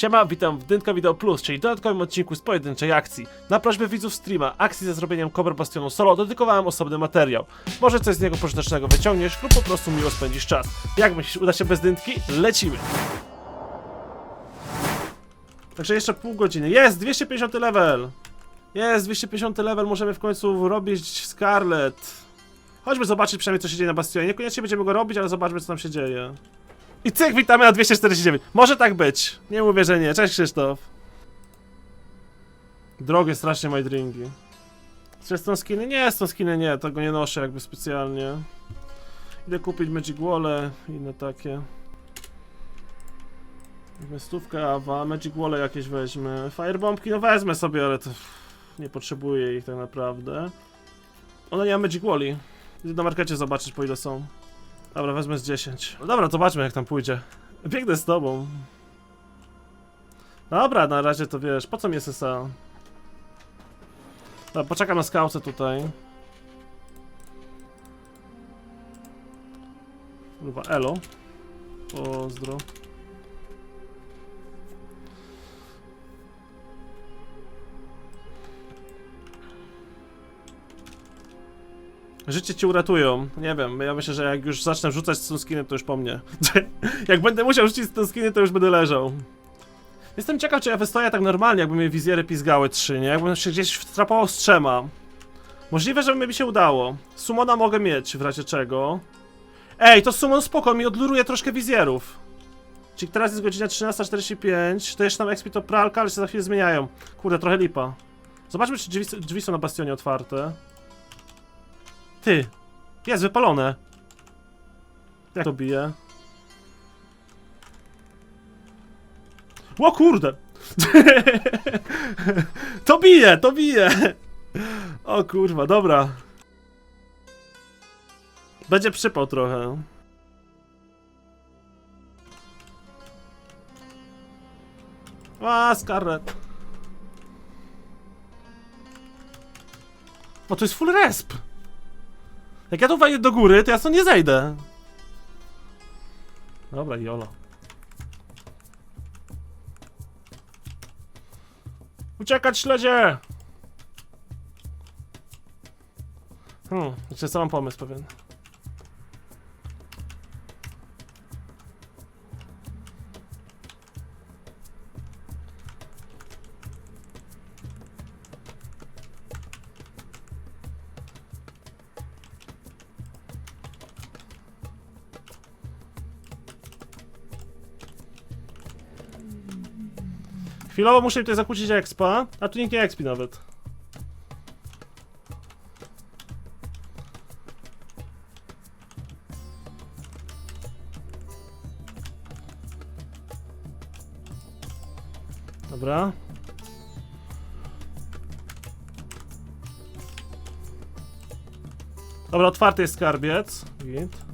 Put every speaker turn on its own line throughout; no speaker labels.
Siema, witam w Dynka Video Plus, czyli dodatkowym odcinku z pojedynczej akcji. Na prośbę widzów streama, akcji ze zrobieniem Cobra Bastionu Solo dedykowałem osobny materiał. Może coś z niego pożytecznego wyciągniesz lub po prostu miło spędzisz czas. Jak myślisz, uda się bez Dynki? Lecimy! Także jeszcze pół godziny. Jest! 250 level! Jest! 250 level, możemy w końcu robić Scarlet. Chodźmy zobaczyć przynajmniej co się dzieje na Bastionie. Niekoniecznie będziemy go robić, ale zobaczmy co tam się dzieje. I cyk, witamy na 249. Może tak być. Nie mówię, że nie. Cześć Krzysztof. Drogie strasznie moje drinki. Czy są skiny? Nie, są skiny nie. Tego nie noszę jakby specjalnie. Idę kupić Magic Wall'e i inne takie. Weźmy stówkę Awa, Magic Wall'e jakieś weźmy. Firebombki no wezmę sobie, ale to nie potrzebuję ich tak naprawdę. Ona nie ma Magic Wally. Idę na markecie zobaczyć po ile są. Dobra, wezmę z 10. No dobra, zobaczmy jak tam pójdzie. Biegnę z tobą. Dobra, na razie to wiesz, po co mi SSA? Dobra, poczekam na skałce tutaj. Kurwa, elo. Pozdro. Życie ci uratują. Nie wiem, ja myślę, że jak już zacznę rzucać z tą skiny, to już po mnie. jak będę musiał rzucić z tą skiny, to już będę leżał. Jestem ciekaw, czy ja wystoję tak normalnie, jakby mnie wizjery pizgały trzy, nie? Jakbym się gdzieś wtrapował z trzema. Możliwe, żeby mi się udało. Sumona mogę mieć, w razie czego. Ej, to Sumon spoko, mi odluruje troszkę wizjerów. Czyli teraz jest godzina 13.45, to jeszcze tam expi to pralka, ale się za chwilę zmieniają. Kurde, trochę lipa. Zobaczmy, czy drzwi, drzwi są na bastionie otwarte. Ty! Jest wypalone! Jak to bije? O kurde! to bije, to bije! O kurwa, dobra. Będzie przypał trochę. A, Scarlet. O, to jest full resp. Jak ja tu wejdę do góry, to ja stąd nie zejdę. Dobra, jolo. Uciekać śledzie! Hmm, jeszcze mam pomysł pewien. Chwilowo muszę tutaj zakłócić expa, a tu nikt nie expi nawet. Dobra. Dobra, otwarty jest skarbiec. Git.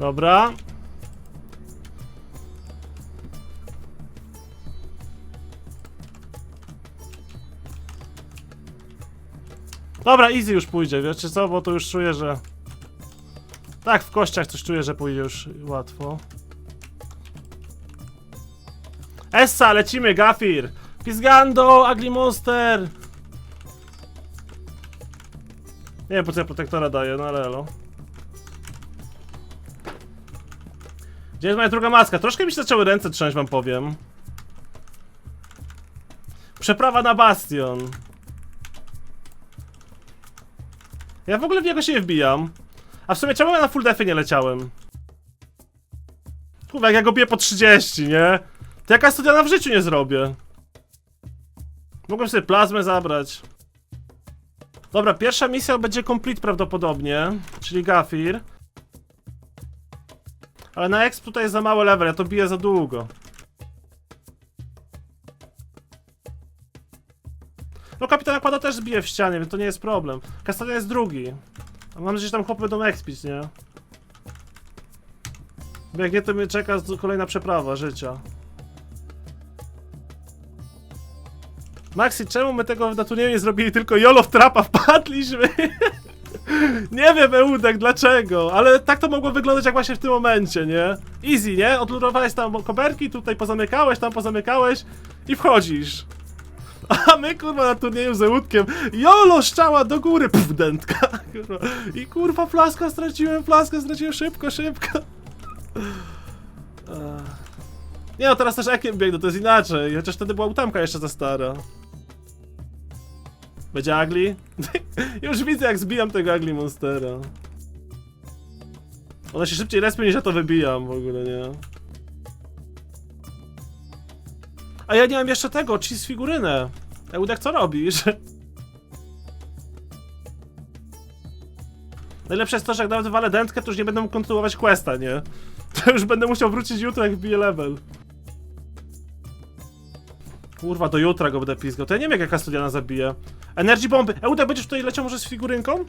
Dobra. Dobra, easy już pójdzie, wiecie co, bo to już czuję, że... Tak, w kościach coś czuję, że pójdzie już łatwo. Essa, lecimy, Gafir! Pizgando, Ugly Monster! Nie wiem po co ja protektora daję, no ale elo. Gdzie jest moja druga maska? Troszkę mi się zaczęły ręce trzęść, wam powiem. Przeprawa na bastion. Ja w ogóle w niego się nie wbijam. A w sumie czemu ja na full defy nie leciałem? Kurwa, jak ja go biję po 30, nie? To jaka studiana w życiu nie zrobię. Mogłem sobie plazmę zabrać. Dobra, pierwsza misja będzie complete prawdopodobnie, czyli Gafir. Ale na exp tutaj jest za mały level, ja to biję za długo. No kapitan Aquada też zbije w ścianie, więc to nie jest problem. Kastania jest drugi. A mam nadzieję, że tam chłopy będą expić, nie? Bo jak nie, to mnie czeka kolejna przeprawa życia. Maxi, czemu my tego na turnieju nie zrobili, tylko Jolo w trapa wpadliśmy? nie wiem, Eudek, dlaczego, ale tak to mogło wyglądać jak właśnie w tym momencie, nie? Easy, nie? Odlurowałeś tam koperki, tutaj pozamykałeś, tam pozamykałeś i wchodzisz. A my kurwa na turnieju z Eudkiem Jolo szczała do góry, pff, dętka kurwa. I kurwa flaska straciłem, flaskę straciłem szybko, szybko. Nie no, teraz też Ekiem biegnę, to jest inaczej, chociaż wtedy była ósemka jeszcze za stara Będzie Agli? Już widzę jak zbijam tego Agli Monstera Ona się szybciej respie niż ja to wybijam w ogóle, nie? A ja nie mam jeszcze tego, cheese figurynę. Eudek, co robisz? Najlepsze jest to, że jak nawet wywalę dętkę, to już nie będę mógł kontynuować questa, nie? To już będę musiał wrócić jutro, jak wbiję level. Kurwa, do jutra go będę pizgał. To ja nie wiem, jak jaka studiana zabije. Energy bomby. Eudek, będziesz tutaj leciał może z figurynką?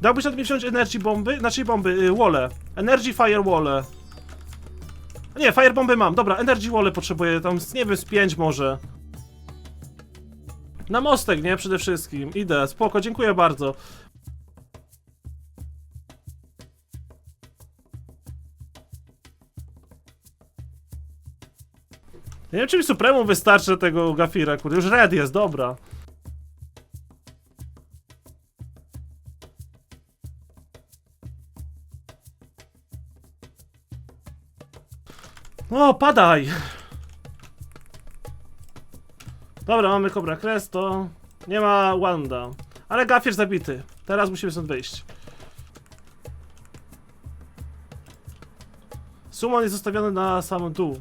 Dałbyś od mnie wziąć energy bomby? Znaczy bomby, y, wole. Energy fire wole. Nie, firebomby mam. Dobra, energy wall potrzebuję tam, nie wiem, z 5 może. Na mostek, nie? Przede wszystkim. Idę, spoko, dziękuję bardzo. Nie wiem, czy mi Supremu wystarczy tego Gafira, kurde. Już red jest, dobra. O, padaj! Dobra, mamy Cobra Cresto. Nie ma Wanda. Ale Gafir zabity. Teraz musimy stąd wyjść. Summon jest zostawiony na samym dół.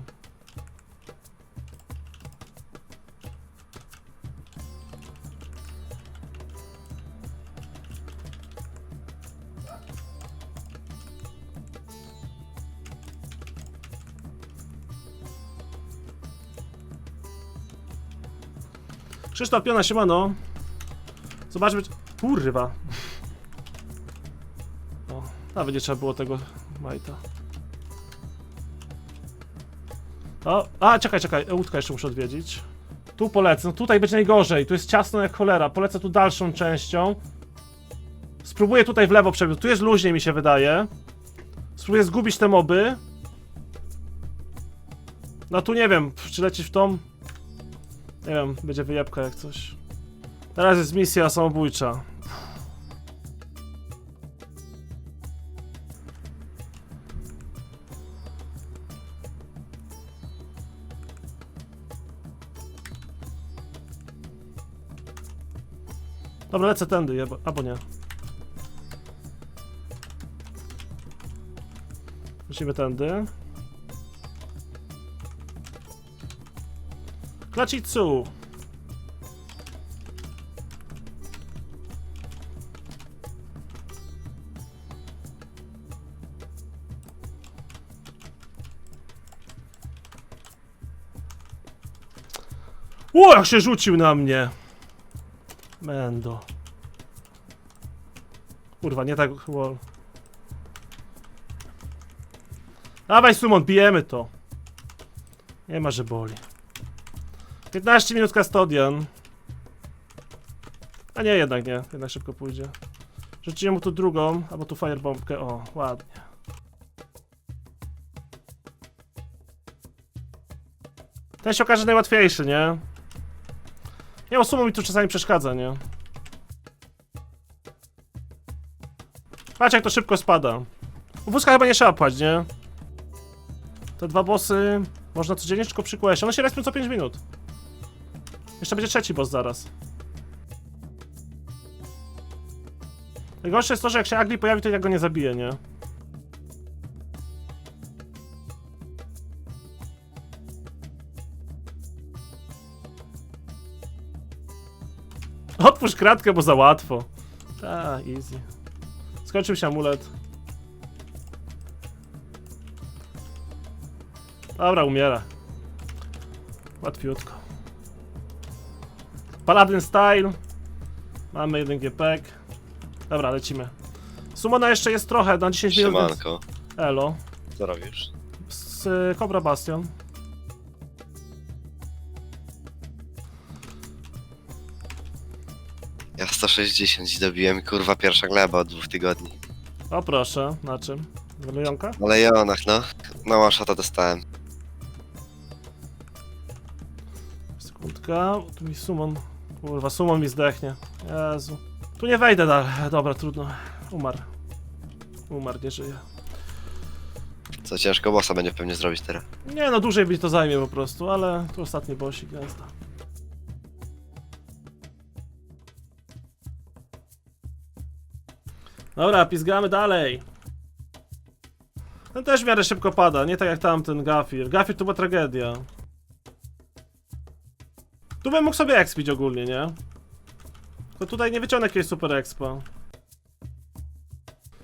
Krzysztof Piona, siemano. Zobaczmy... Kurwa. O, nawet nie trzeba było tego majta. O, a, czekaj, czekaj, łódka jeszcze muszę odwiedzić. Tu polecę, no tutaj będzie najgorzej, tu jest ciasno jak cholera, polecę tu dalszą częścią. Spróbuję tutaj w lewo przebiec, tu jest luźniej mi się wydaje. Spróbuję zgubić te moby. No tu nie wiem, czy lecieć w tą... Nie wiem, będzie wyjebka jak coś. Teraz jest misja samobójcza. Dobra, lecę tędy, jeba, albo nie. Musimy tędy. Klacicu! O, jak się rzucił na mnie! Mendo. Kurwa, nie tak... Wall. Dawaj, Sumon, bijemy to. Nie ma, że boli. 15 minut custodian. A nie, jednak nie. Jednak szybko pójdzie. Rzuciłem mu tu drugą, albo tu firebombkę. O, ładnie. Ten się okaże najłatwiejszy, nie? Nie, bo sumo mi tu czasami przeszkadza, nie? Patrz jak to szybko spada. U wózka chyba nie trzeba płać, nie? Te dwa bossy można codziennie tylko przy questie. One się respią co 5 minut. Jeszcze będzie trzeci boss zaraz. Najgorsze jest to, że jak się Agli pojawi, to ja go nie zabiję, nie? Otwórz kratkę, bo za łatwo. Ta, easy. Skończył się amulet. Dobra, umiera. Łatwiutko. Paladin style. Mamy jeden GPek. Dobra, lecimy. Sumona jeszcze jest trochę, na 10 minut. więc-
Siemanko,
Elo.
co robisz?
Z y, Cobra Bastion.
Ja 160 ci dobiłem, kurwa, pierwsza gleba od dwóch tygodni.
O proszę, na czym? Walująka?
Ale Jonach, no. No, maszata dostałem.
Sekundka, tu mi summon. Kurwa, summon mi zdechnie. Jezu. Tu nie wejdę dalej. Dobra, trudno. Umarł. Umarł, nie żyje.
Co ciężko bossa będzie pewnie zrobić teraz.
Nie no, dłużej mi to zajmie po prostu, ale tu ostatni bossik, jazda. Dobra, pizgamy dalej. Ten też w miarę szybko pada, nie tak jak tamten Gafir. Gafir to była tragedia. Tu bym mógł sobie expić ogólnie, nie? Tylko tutaj nie wyciągnę jakiegoś super expa.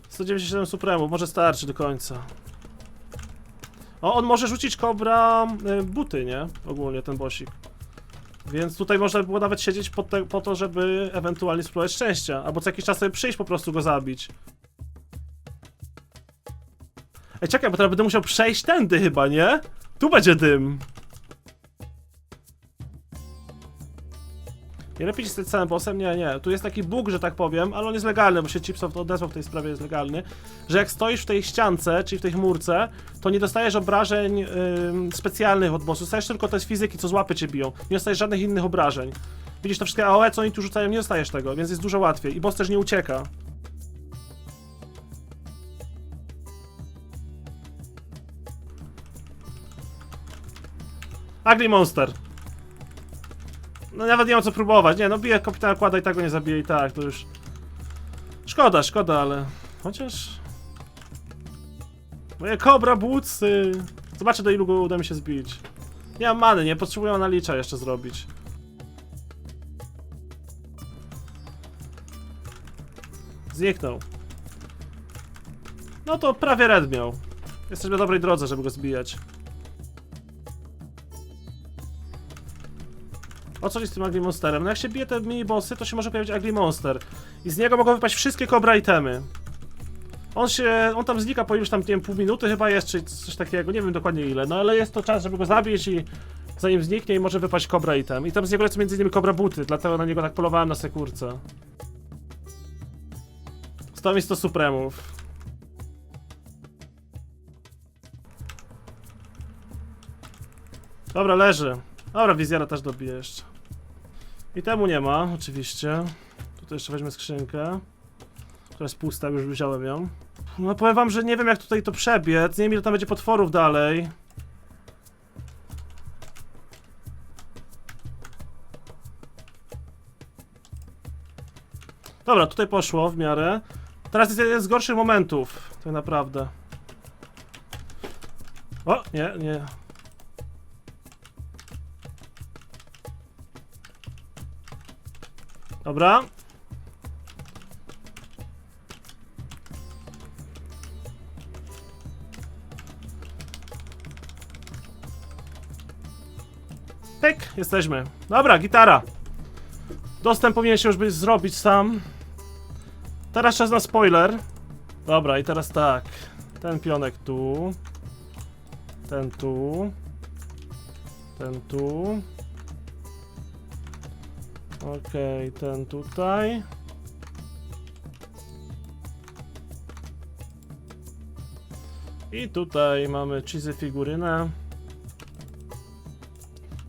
197 supremów, może starczy do końca. O, on może rzucić kobra y, buty, nie? Ogólnie ten bosik. Więc tutaj można było nawet siedzieć po, te, po to, żeby ewentualnie spróbować szczęścia. Albo co jakiś czas sobie przyjść po prostu go zabić. Ej, czekaj, bo teraz będę musiał przejść tędy chyba, nie? Tu będzie dym. Nie lepiej się stać samym bossem? Nie, nie. Tu jest taki bóg, że tak powiem, ale on jest legalny, bo się Chipsoft odezwał w tej sprawie, jest legalny. Że jak stoisz w tej ściance, czyli w tej chmurce, to nie dostajesz obrażeń ym, specjalnych od bossów. Dostajesz tylko te z fizyki, co z łapy cię biją. Nie dostajesz żadnych innych obrażeń. Widzisz, to wszystkie AOE, co oni tu rzucają, nie dostajesz tego, więc jest dużo łatwiej. I boss też nie ucieka. Ugly Monster. No nawet nie mam co próbować. Nie, no bije kapitana kłada i tak go nie zabije i tak, to już... Szkoda, szkoda, ale... Chociaż... Moje kobra bootsy! Zobaczę do ilu go uda mi się zbić. Nie mam many, nie potrzebuję nalicza jeszcze zrobić. Zniknął. No to prawie red miał. Jesteśmy na dobrej drodze, żeby go zbijać. O co chodzi z tym Ugly Monsterem? No jak się bije te mini-bossy, to się może pojawić Ugly Monster. I z niego mogą wypaść wszystkie Cobra itemy. On się, on tam znika po już tam, nie wiem, pół minuty chyba jest, czy coś takiego, nie wiem dokładnie ile, no ale jest to czas, żeby go zabić i zanim zniknie i może wypaść Cobra item. I tam z niego lecą między innymi Cobra buty, dlatego na niego tak polowałem na sekurce. Stał mi 100 supremów. Dobra, leży. Dobra, wizjera też dobiję jeszcze. I temu nie ma, oczywiście. Tutaj jeszcze weźmy skrzynkę. Która jest pusta, już wziąłem ją. No powiem wam, że nie wiem jak tutaj to przebiec. Nie wiem ile tam będzie potworów dalej. Dobra, tutaj poszło w miarę. Teraz jest jeden z gorszych momentów, tak naprawdę. O, nie, nie. Dobra. Pyk, jesteśmy. Dobra, gitara. Dostęp powinien się już być zrobić sam. Teraz czas na spoiler. Dobra, i teraz tak. Ten pionek tu. Ten tu. Ten tu. Okej, ten tutaj. I tutaj mamy cheesy figurynę.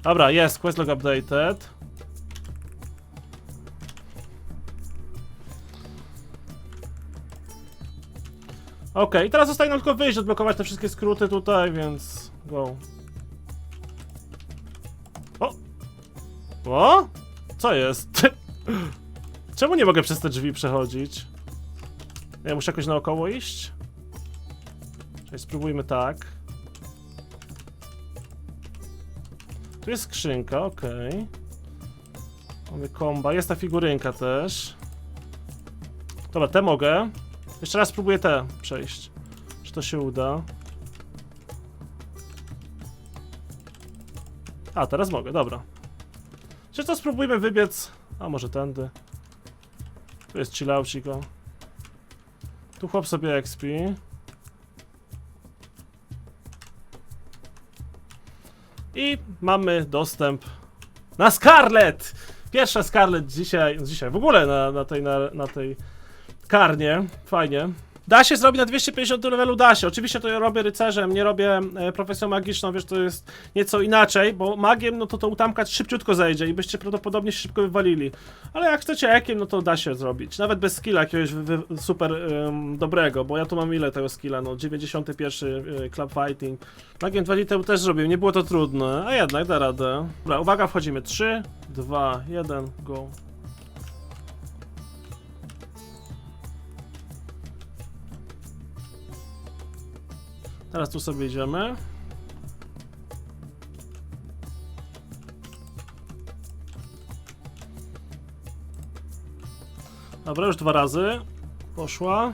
Dobra, jest, questlog updated. Okej, teraz zostaje nam tylko wyjść, odblokować te wszystkie skróty tutaj, więc go. O! O? Co jest? Czemu nie mogę przez te drzwi przechodzić? Ja muszę jakoś naokoło iść? Czyli spróbujmy tak. Tu jest skrzynka, okej. Mamy komba, jest ta figurynka też. Dobra, te mogę. Jeszcze raz spróbuję te przejść. Czy to się uda? A, teraz mogę, dobra. Czy to spróbujmy wybiec? A może tędy. Tu jest chillauciko. Tu chłop sobie XP. I mamy dostęp na Scarlet! Pierwsza Scarlet dzisiaj, dzisiaj w ogóle na, na, tej, na, na tej karnie. Fajnie. Da się zrobić na 250 levelu, da się. Oczywiście to ja robię rycerzem, nie robię e, profesją magiczną, wiesz, to jest nieco inaczej, bo magiem, no to to utamkać szybciutko zejdzie i byście prawdopodobnie się szybko wywalili. Ale jak chcecie ekiem, no to da się zrobić. Nawet bez skilla jakiegoś super em, dobrego, bo ja tu mam ile tego skilla, no 91 y, Club Fighting. Magiem 2 litry też zrobiłem, nie było to trudne, a jednak da radę. Dobra, uwaga, wchodzimy. 3, 2, 1, go. Teraz tu sobie idziemy. Dobra, już dwa razy. Poszła.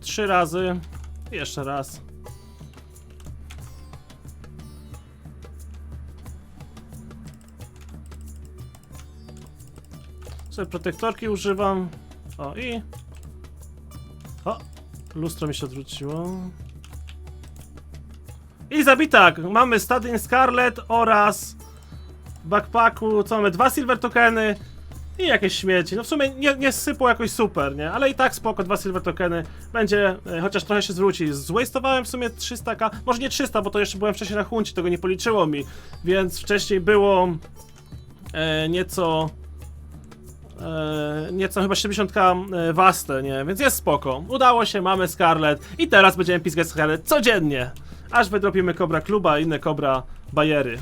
Trzy razy. Jeszcze raz. Sobie protektorki używam. O i. O! Lustro mi się odwróciło. I zabitak! Mamy Stadin Scarlet oraz backpacku, co mamy? Dwa silver tokeny i jakieś śmieci. No w sumie nie, nie sypło jakoś super, nie? Ale i tak spoko, dwa silver tokeny. Będzie, e, chociaż trochę się zwróci. Zwastowałem w sumie 300k, może nie 300, bo to jeszcze byłem wcześniej na huncie, tego nie policzyło mi. Więc wcześniej było e, nieco e, nieco chyba 70k e, waste, nie? Więc jest spoko. Udało się, mamy Scarlet i teraz będziemy piskać Scarlet codziennie. Aż wydropimy Cobra Kluba i inne Cobra Bajery.